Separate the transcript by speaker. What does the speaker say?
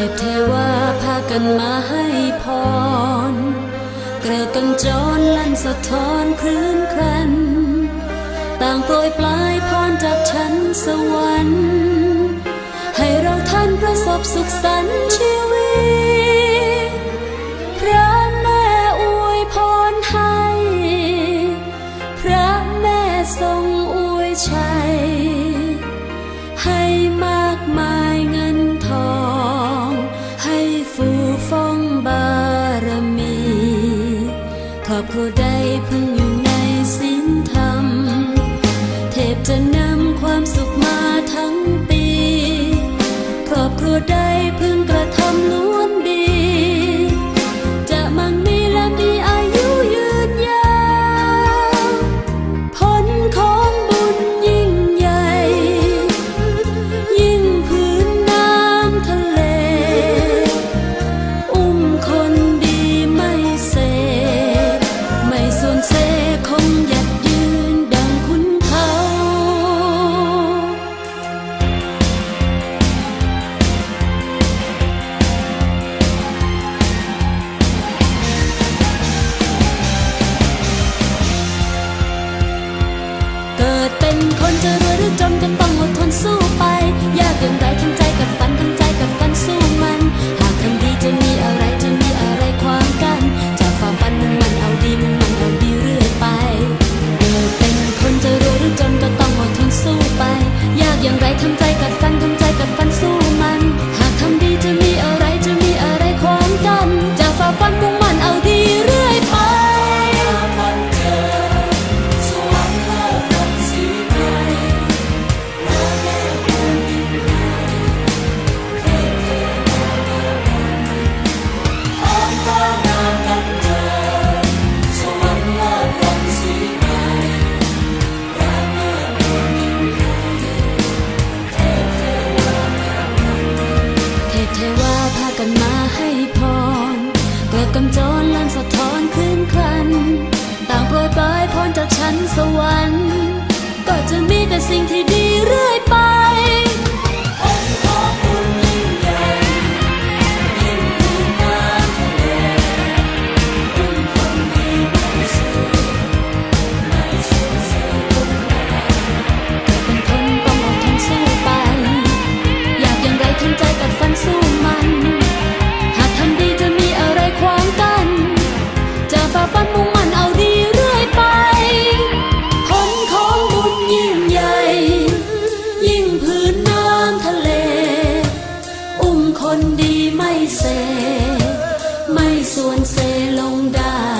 Speaker 1: พเทวาพากันมาให้พร เกลือกันจนลั่นสะท้อนคลื่นครัน ต่างโปรยปลายพรจากชั้นสวรรค์ ให้เราท่านประสบสุขสันต์ชีว ครอบครัวใดพึ่งอยู่ในศีลธรรม เทพจะนำความสุขมาทั้งปี ครอบครัวใด controlan su ไม่ส่วนเซลงได้